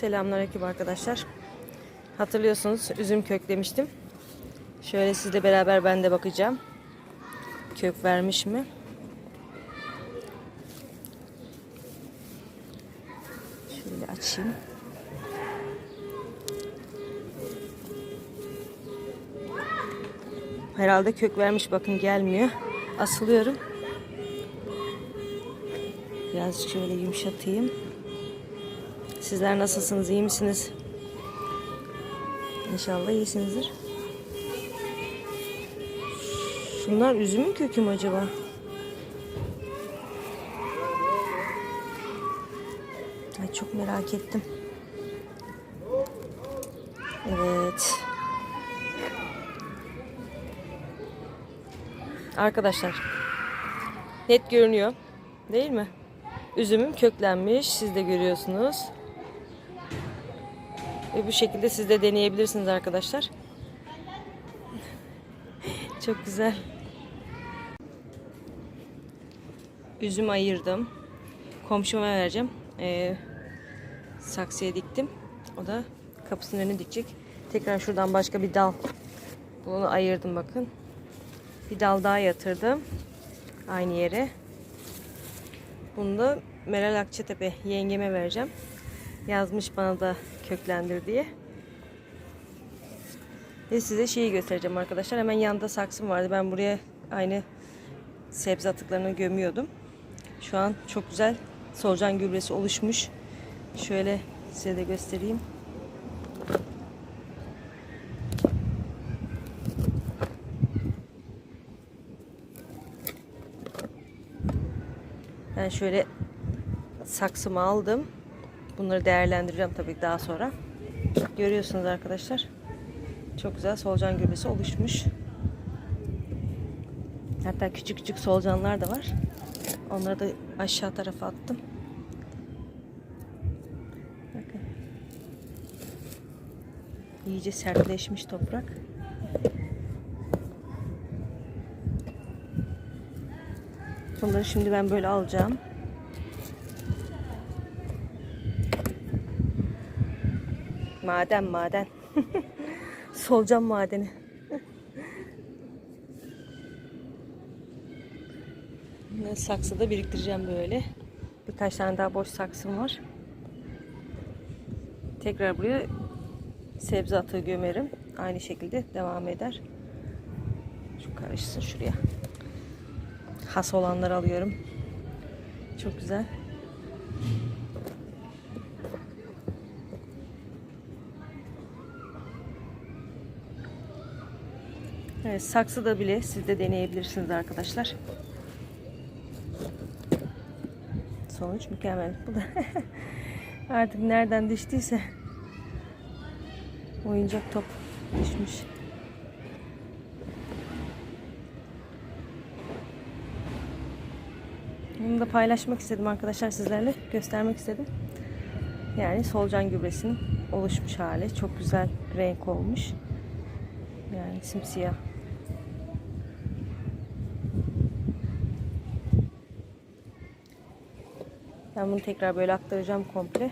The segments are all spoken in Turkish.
Selamünaleyküm arkadaşlar. Hatırlıyorsunuz üzüm köklemiştim. Şöyle sizle beraber ben de bakacağım. Kök vermiş mi? Şöyle açayım. Herhalde kök vermiş bakın gelmiyor. Asılıyorum. Biraz şöyle yumuşatayım. Sizler nasılsınız? iyi misiniz? İnşallah iyisinizdir. Şunlar üzümün kökü mü acaba? Ay çok merak ettim. Evet. Arkadaşlar net görünüyor. Değil mi? Üzümüm köklenmiş. Siz de görüyorsunuz. Ve bu şekilde siz de deneyebilirsiniz arkadaşlar. Çok güzel. Üzüm ayırdım. Komşuma vereceğim. Ee, saksıya diktim. O da kapısının önüne dikecek. Tekrar şuradan başka bir dal. Bunu ayırdım bakın. Bir dal daha yatırdım. Aynı yere. Bunu da Meral Akçatepe yengeme vereceğim. Yazmış bana da köklendir diye. Ve size şeyi göstereceğim arkadaşlar. Hemen yanında saksım vardı. Ben buraya aynı sebze atıklarını gömüyordum. Şu an çok güzel solucan gübresi oluşmuş. Şöyle size de göstereyim. Ben şöyle saksımı aldım. Bunları değerlendireceğim tabii daha sonra. Görüyorsunuz arkadaşlar. Çok güzel solucan gübresi oluşmuş. Hatta küçük küçük solucanlar da var. Onları da aşağı tarafa attım. Bakın. İyice sertleşmiş toprak. Bunları şimdi ben böyle alacağım. Maden maden. Solucan madeni. Saksıda biriktireceğim böyle. Birkaç tane daha boş saksım var. Tekrar buraya sebze atığı gömerim. Aynı şekilde devam eder. Şu karışsın şuraya. Has olanları alıyorum. Çok güzel. Evet, saksıda bile siz de deneyebilirsiniz arkadaşlar. Sonuç mükemmel. Bu da artık nereden düştüyse oyuncak top düşmüş. Bunu da paylaşmak istedim arkadaşlar sizlerle. Göstermek istedim. Yani solucan gübresinin oluşmuş hali. Çok güzel renk olmuş. Yani simsiyah. Ben bunu tekrar böyle aktaracağım komple.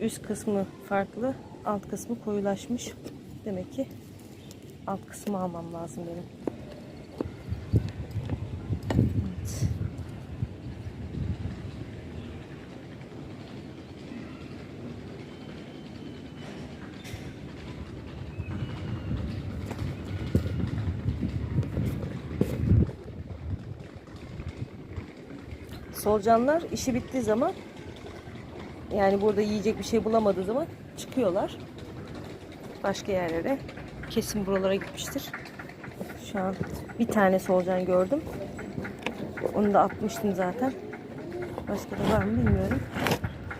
Üst kısmı farklı, alt kısmı koyulaşmış. Demek ki alt kısmı almam lazım benim. Evet. Solucanlar işi bittiği zaman yani burada yiyecek bir şey bulamadığı zaman çıkıyorlar. Başka yerlere. Kesin buralara gitmiştir. Şu an bir tane solucan gördüm. Onu da atmıştım zaten. Başka da var mı bilmiyorum.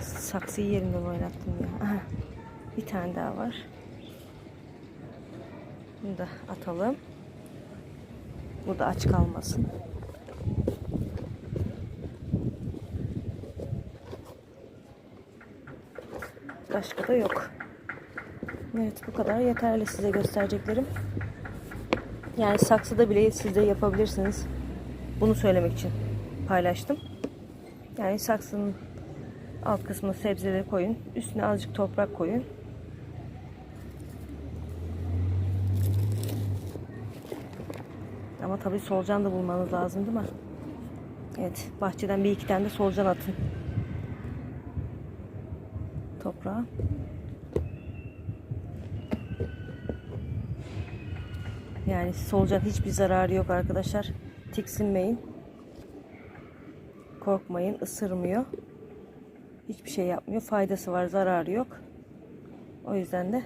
Saksıyı yerinden oynattım ya. Aha, bir tane daha var. Bunu da atalım. Burada aç kalmasın. Başka da yok. Evet bu kadar yeterli size göstereceklerim. Yani saksıda bile siz de yapabilirsiniz. Bunu söylemek için paylaştım. Yani saksının alt kısmına sebzeleri koyun. Üstüne azıcık toprak koyun. Ama tabii solucan da bulmanız lazım değil mi? Evet, bahçeden bir iki tane de solucan atın. Toprağa. Yani solucan hiçbir zararı yok arkadaşlar. Tiksinmeyin. Korkmayın, ısırmıyor. Hiçbir şey yapmıyor. Faydası var, zararı yok. O yüzden de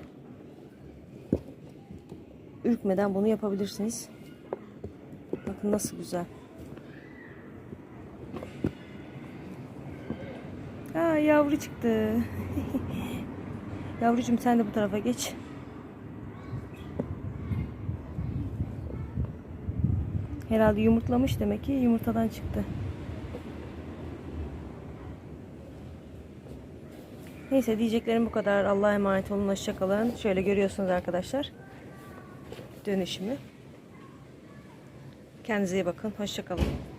ürkmeden bunu yapabilirsiniz. Bakın nasıl güzel. Yavru çıktı. Yavrucuğum sen de bu tarafa geç. Herhalde yumurtlamış demek ki yumurtadan çıktı. Neyse diyeceklerim bu kadar. Allah'a emanet olun. Hoşçakalın. Şöyle görüyorsunuz arkadaşlar. Dönüşümü. Kendinize iyi bakın. Hoşçakalın.